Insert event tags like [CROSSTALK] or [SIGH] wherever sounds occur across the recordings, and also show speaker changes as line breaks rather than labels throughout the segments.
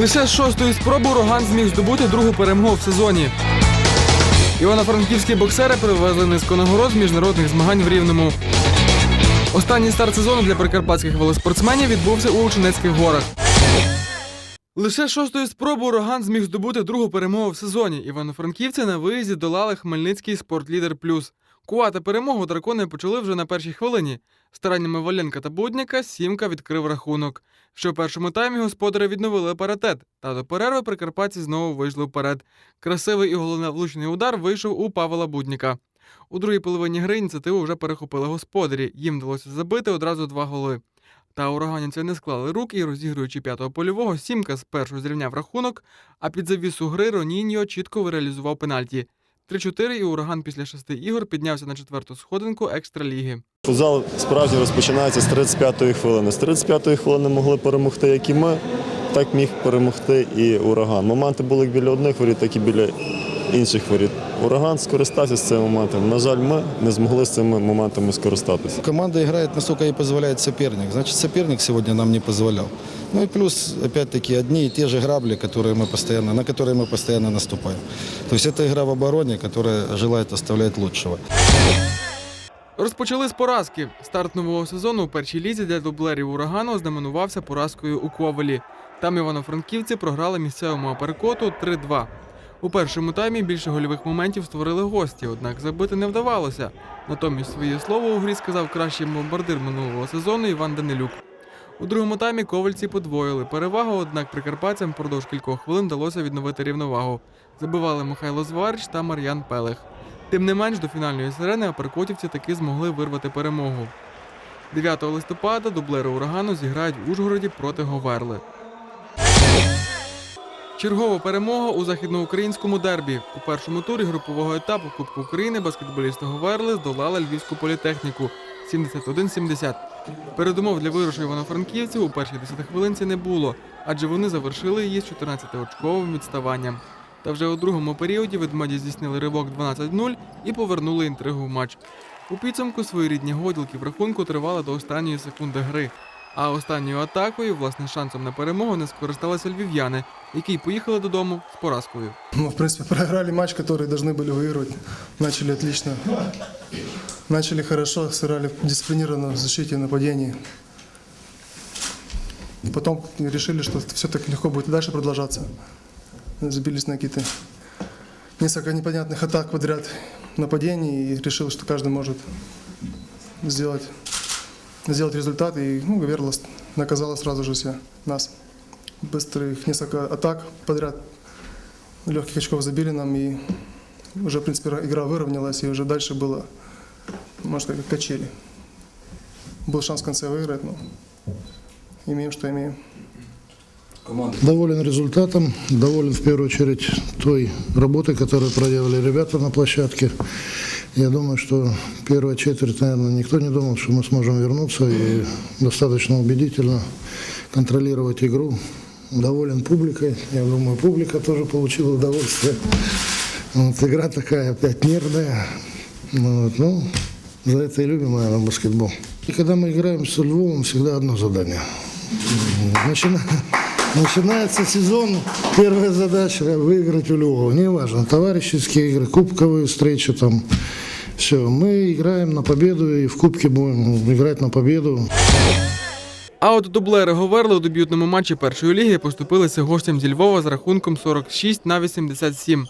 Лише з шостої спроби ураган зміг здобути другу перемогу в сезоні. Івано-франківські боксери привезли низку нагород з міжнародних змагань в Рівному. Останній старт сезону для прикарпатських велоспортсменів відбувся у Ученецьких горах. Лише шостої спроби ураган зміг здобути другу перемогу в сезоні. Івано-франківці на виїзді долали Хмельницький спортлідер плюс. Кувати перемогу дракони почали вже на першій хвилині. Стараннями Валенка та Будняка сімка відкрив рахунок. Ще в першому таймі господарі відновили паритет, та до перерви прикарпатці знову вийшли вперед. Красивий і головновлучний удар вийшов у Павла Будніка. У другій половині гри ініціативу вже перехопили господарі. Їм вдалося забити одразу два голи. Та ураганівці не склали рук і, розігруючи п'ятого польового, сімка спершу зрівняв рахунок, а під завісу гри Роніньо чітко реалізував пенальті. 3-4 і ураган після шести ігор піднявся на четверту сходинку екстраліги.
Футзал справді розпочинається з 35-ї хвилини. З 35-ї хвилини могли перемогти як і ми, так міг перемогти і ураган. Моменти були як біля одних воріт, так і біля інших воріт. Ураган скористався з цим моментом. На жаль, ми не змогли з цими моментами скористатися.
Команда играет, насколько ей позволяет соперник. Значит, соперник сегодня нам не позволял. Ну и плюс, опять-таки, одни и те же грабли, которые мы постоянно, на которые мы постоянно наступаем. То есть это игра в обороне, которая желает оставлять лучшего.
Розпочали з поразки. Старт нового сезону у першій лізі для дублерів урагану ознаменувався поразкою у Ковелі. Там івано-франківці програли місцевому аперкоту 3-2. У першому таймі більше гольових моментів створили гості, однак забити не вдавалося. Натомість своє слово у грі сказав кращий бомбардир минулого сезону Іван Данилюк. У другому таймі ковальці подвоїли перевагу, однак прикарпатцям впродовж кількох хвилин вдалося відновити рівновагу. Забивали Михайло Зварич та Мар'ян Пелех. Тим не менш, до фінальної сирени аперкотівці таки змогли вирвати перемогу. 9 листопада дублери урагану зіграють в Ужгороді проти Говерли. Чергова перемога у західноукраїнському дербі. У першому турі групового етапу Кубку України баскетболісти Говерли здолали львівську політехніку 71-70. Передумов для виграшу івано-франківців у першій 10 хвилинці не було, адже вони завершили її з 14-очковим відставанням. Та вже у другому періоді ведмеді здійснили ривок 12-0 і повернули інтригу в матч. У підсумку свої рідні годілки в рахунку тривали до останньої секунди гри. А останньою атакою, власне, шансом на перемогу не скористалися львів'яни, які й поїхали додому з поразкою.
Мы, в принципе, [LAUGHS] проиграли матч, который должны были выигрывать. Начали отлично. Начали хорошо, сыграли дисциплинированно в защите и нападении. Потом решили, что все так легко будет дальше продолжаться. Забились на какие-то несколько непонятных атак подряд нападений и решил, что каждый может сделать, сделать результат. И ну, Гаверла наказала сразу же себя, нас. Быстрых несколько атак подряд легких очков забили нам, и уже, в принципе, игра выровнялась, и уже дальше было, можно сказать, как качели. Был шанс в конце выиграть, но имеем, что имеем.
Доволен результатом, доволен в первую очередь той работой, которую проделали ребята на площадке. Я думаю, что первая четверть, наверное, никто не думал, что мы сможем вернуться и достаточно убедительно контролировать игру. Доволен публикой. Я думаю, публика тоже получила удовольствие. Вот, игра такая опять нервная. Ну, вот, ну, за это и любим, наверное, баскетбол. И когда мы играем с Львовом, всегда одно задание. Начина- Начинается сезон, первая задача выиграть у Львова. Неважно, товарищеские игры, кубковые встречи там. Все, мы играем на победу и в кубке будем играть на победу.
А от дублери Говерли у дебютному матчі першої ліги поступилися гостям зі Львова з рахунком 46 на 87.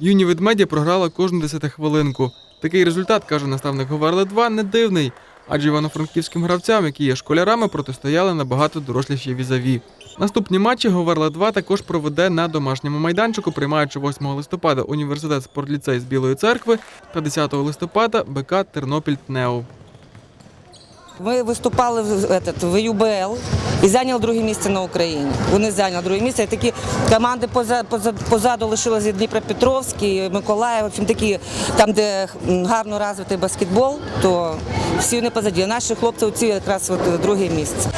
Юні ведмеді програли кожну десятихвилинку. Такий результат, каже наставник Говерли 2, не дивний, адже івано-франківським гравцям, які є школярами, протистояли набагато доросліші візаві. Наступні матчі Говерла 2 також проведе на домашньому майданчику, приймаючи 8 листопада університет спортліцей з Білої церкви та 10 листопада БК Тернопіль ТНЕУ.
Ми виступали в, этот, в ЮБЛ і зайняли друге місце на Україні. Вони зайняли друге місце. І такі команди поза, поза, позаду лишилися Дніпропетровський, Миколаїв. В такі, там, де гарно розвитий баскетбол, то всі вони позаді. Наші хлопці оці якраз от, друге місце.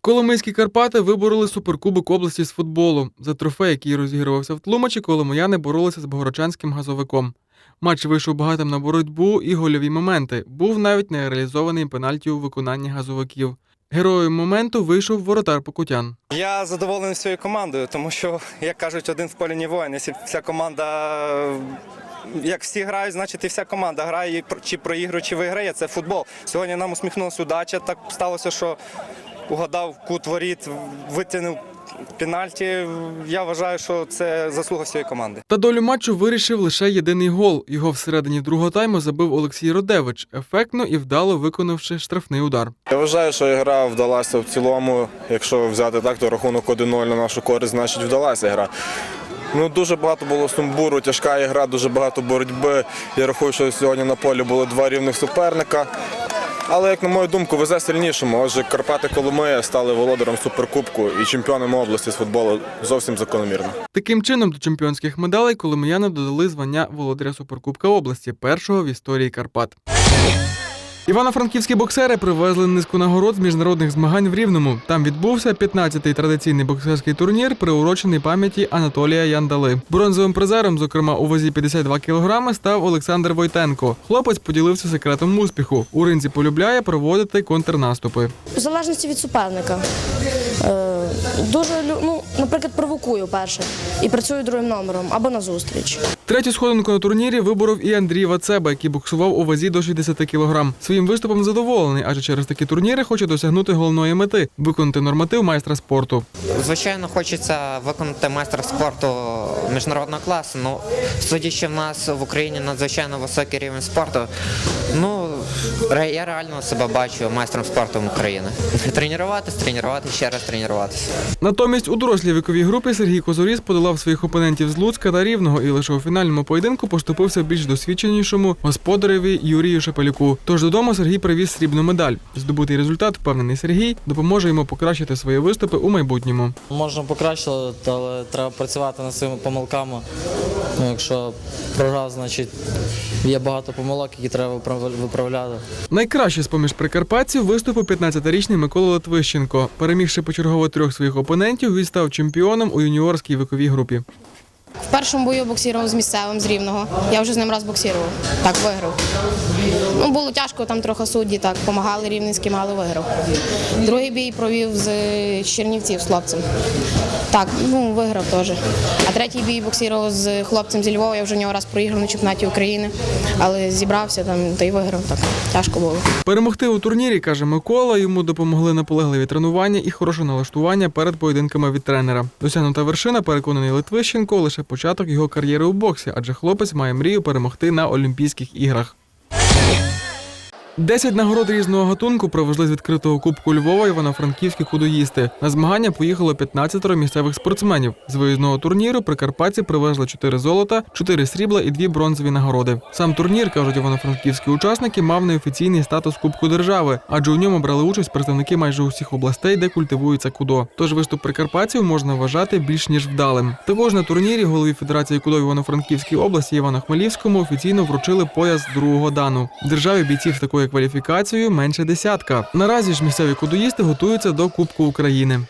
Коломийські Карпати вибороли суперкубок області з футболу. За трофей, який розігрувався в Тлумачі, коломияни боролися з богородчанським газовиком. Матч вийшов багатим на боротьбу і гольові моменти. Був навіть нереалізований пенальті у виконанні газовиків. Героєм моменту вийшов воротар Покутян.
Я задоволений своєю командою, тому що, як кажуть, один в полі не воїн. Якщо вся команда, як всі грають, значить і вся команда грає чи проігрує, чи виграє. Це футбол. Сьогодні нам усміхнулася удача. Так сталося, що угадав кут воріт, витягнув пенальті. Я вважаю, що це заслуга всієї команди.
Та долю матчу вирішив лише єдиний гол. Його всередині другого тайму забив Олексій Родевич, ефектно і вдало виконавши штрафний удар.
Я вважаю, що гра вдалася в цілому. Якщо взяти так, то рахунок 1-0 на нашу користь, значить вдалася гра. Ну, дуже багато було сумбуру, тяжка ігра, дуже багато боротьби. Я рахую, що сьогодні на полі було два рівних суперника. Але, як на мою думку, везе сильнішому. Отже, Карпати Коломия стали володаром суперкубку і чемпіоном області з футболу зовсім закономірно.
Таким чином, до чемпіонських медалей коломияни додали звання володаря Суперкубка області, першого в історії Карпат. Івано-франківські боксери привезли низку нагород з міжнародних змагань в Рівному. Там відбувся 15-й традиційний боксерський турнір, приурочений пам'яті Анатолія Яндали. Бронзовим призером, зокрема у вазі 52 кг, став Олександр Войтенко. Хлопець поділився секретом успіху. У ринзі полюбляє проводити контрнаступи.
В залежності від суперника. Е, Дуже ну, наприклад, провокую перше і працюю другим номером або на зустріч.
Третю сходинку на турнірі виборов і Андрій Вацеба, який боксував у вазі до 60 кг. Своїм виступом задоволений, адже через такі турніри хоче досягнути головної мети виконати норматив майстра спорту.
Звичайно, хочеться виконати майстра спорту міжнародного класу. Ну, судячи в нас в Україні надзвичайно високий рівень спорту. Ну, я реально себе бачу майстром спорту України. Тренуватись, тренуватись, ще раз тренуватися.
Натомість у дорослій віковій групі Сергій Козоріс подолав своїх опонентів з Луцька та Рівного і лише у фінальному поєдинку поступився більш досвідченішому господареві Юрію Шепелюку. Тож додому Сергій привіз срібну медаль. Здобутий результат, впевнений Сергій, допоможе йому покращити свої виступи у майбутньому.
Можна покращити, але треба працювати над своїми помилками. Ну, якщо програв, значить є багато помилок, які треба виправ- виправляти.
Найкраще з поміж прикарпатців виступив 15-річний Микола Литвищенко. Перемігши почергово трьох своїх опонентів, він став чемпіоном у юніорській віковій групі.
В першому бою боксірував з місцевим з рівного. Я вже з ним раз боксірував. Так виграв. Ну, було тяжко, там трохи судді так допомагали рівненським, але виграв. Другий бій провів з Чернівців з хлопцем. Так, ну виграв теж. А третій бій боксірував з хлопцем зі Львова. Я вже в нього раз проіграв на чемпіонаті України, але зібрався там та й виграв. Так тяжко було.
Перемогти у турнірі, каже Микола, йому допомогли наполегливі тренування і хороше налаштування перед поєдинками від тренера. Досягнута вершина, переконаний Литвищенко, лише початок його кар'єри у боксі, адже хлопець має мрію перемогти на Олімпійських іграх. Десять нагород різного гатунку привезли з відкритого кубку Львова івано-франківські худоїсти. На змагання поїхало 15 місцевих спортсменів. З виїзного турніру прикарпатці привезли 4 золота, 4 срібла і 2 бронзові нагороди. Сам турнір, кажуть івано-франківські учасники, мав неофіційний статус Кубку держави, адже у ньому брали участь представники майже усіх областей, де культивується кудо. Тож виступ прикарпатців можна вважати більш ніж вдалим. Також на турнірі голові Федерації кудо Івано-Франківській області Івану Хмелівському офіційно вручили пояс другого дану. Державі бійців з такою кваліфікацією менше десятка. Наразі ж місцеві кудоїсти готуються до Кубку України.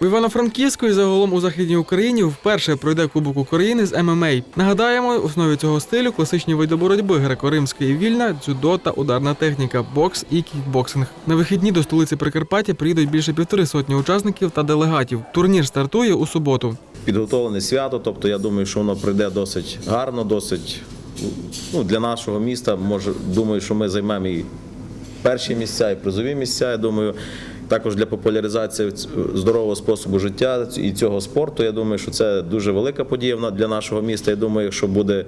У Івано-Франківську і загалом у західній Україні вперше пройде Кубок України з ММА. Нагадаємо, в основі цього стилю класичні види боротьби греко-римська і вільна, дзюдо та ударна техніка, бокс і кікбоксинг. На вихідні до столиці Прикарпаття приїдуть більше півтори сотні учасників та делегатів. Турнір стартує у суботу.
підготовлене свято. Тобто я думаю, що воно прийде досить гарно, досить ну, для нашого міста. Може, думаю, що ми займемо і перші місця, і призові місця. Я думаю. Також для популяризації здорового способу життя і цього спорту. Я думаю, що це дуже велика подія для нашого міста. Я думаю, якщо буде,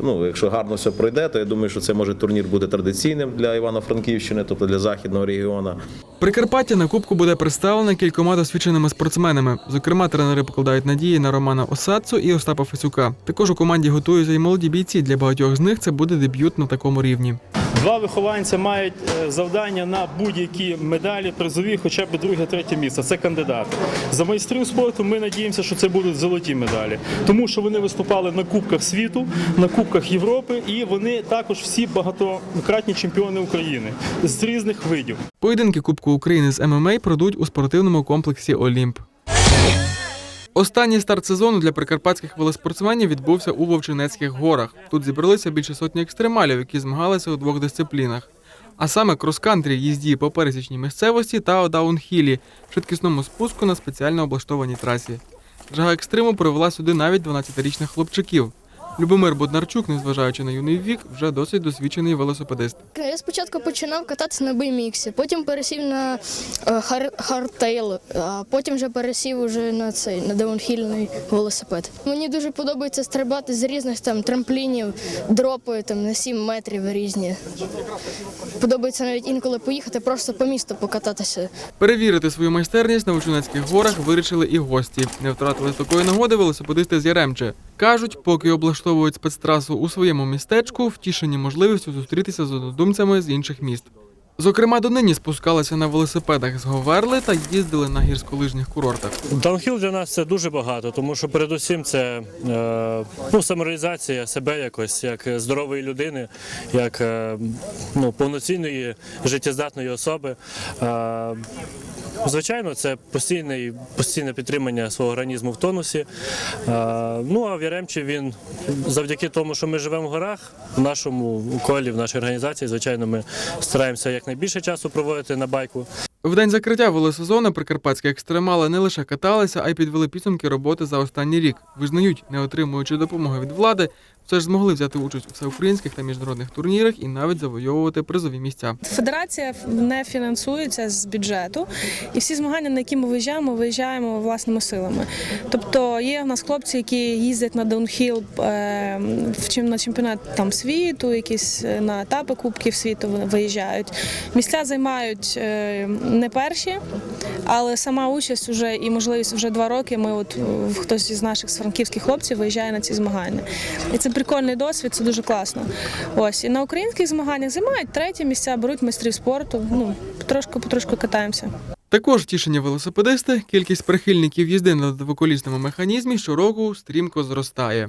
ну якщо гарно все пройде, то я думаю, що це може турнір буде традиційним для Івано-Франківщини, тобто для західного регіону.
Прикарпаття на кубку буде представлене кількома досвідченими спортсменами. Зокрема, тренери покладають надії на Романа Осадцу і Остапа Фесюка. Також у команді готуються і молоді бійці. Для багатьох з них це буде дебют на такому рівні.
Два вихованця мають е, завдання на будь-які медалі, призові, хоча б друге, третє місце. Це кандидати. За майстрів спорту ми надіємося, що це будуть золоті медалі, тому що вони виступали на Кубках світу, на Кубках Європи, і вони також всі багатократні чемпіони України з різних видів.
Поєдинки Кубку України з ММА пройдуть у спортивному комплексі Олімп. Останній старт сезону для прикарпатських велоспортсменів відбувся у Вовчинецьких горах. Тут зібралися більше сотні екстремалів, які змагалися у двох дисциплінах. А саме крос-кантрі, їзді по пересічній місцевості та даунхілі, швидкісному спуску на спеціально облаштованій трасі. Жага екстриму привела сюди навіть 12-річних хлопчиків. Любомир Боднарчук, незважаючи на юний вік, вже досить досвідчений велосипедист.
Я спочатку починав кататися на BMX, потім пересів на е, хар- хардтейл, а потім вже пересів уже на цей на даунхільний велосипед. Мені дуже подобається стрибати з різних там трамплінів, дропи там на 7 метрів різні. Подобається навіть інколи поїхати, просто по місту покататися.
Перевірити свою майстерність на Учунецьких горах вирішили і гості. Не втратили такої нагоди велосипедисти з Яремче. Кажуть, поки облаштовують спецтрасу у своєму містечку, втішені можливістю зустрітися з однодумцями з інших міст. Зокрема, донині спускалися на велосипедах з Говерли та їздили на гірськолижних курортах.
Даунхіл для нас це дуже багато, тому що передусім це е, ну, самореалізація себе якось, як здорової людини, як е, ну, повноцінної життєздатної особи. Е, Звичайно, це постійне, постійне підтримання свого організму в тонусі. Ну а в Яремчі він завдяки тому, що ми живемо в горах, в нашому колі, в нашій організації, звичайно, ми стараємося якнайбільше часу проводити на байку.
В день закриття велосезону прикарпатські екстремали не лише каталися, а й підвели підсумки роботи за останній рік. Визнають, не отримуючи допомоги від влади, все ж змогли взяти участь у всеукраїнських та міжнародних турнірах і навіть завойовувати призові місця.
Федерація не фінансується з бюджету, і всі змагання, на які ми виїжджаємо, виїжджаємо власними силами. Тобто є в нас хлопці, які їздять на даунхіл е, чим- на чемпіонат там світу, якісь е, на етапи Кубків світу виїжджають. Місця займають е, не перші, але сама участь вже і можливість вже два роки. Ми от хтось із наших франківських хлопців виїжджає на ці змагання. І це прикольний досвід, це дуже класно. Ось і на українських змаганнях займають треті місця, беруть майстрів спорту. Ну потрошку потрошку катаємося.
Також тішення велосипедисти, кількість прихильників їзди на двоколісному механізмі щороку стрімко зростає.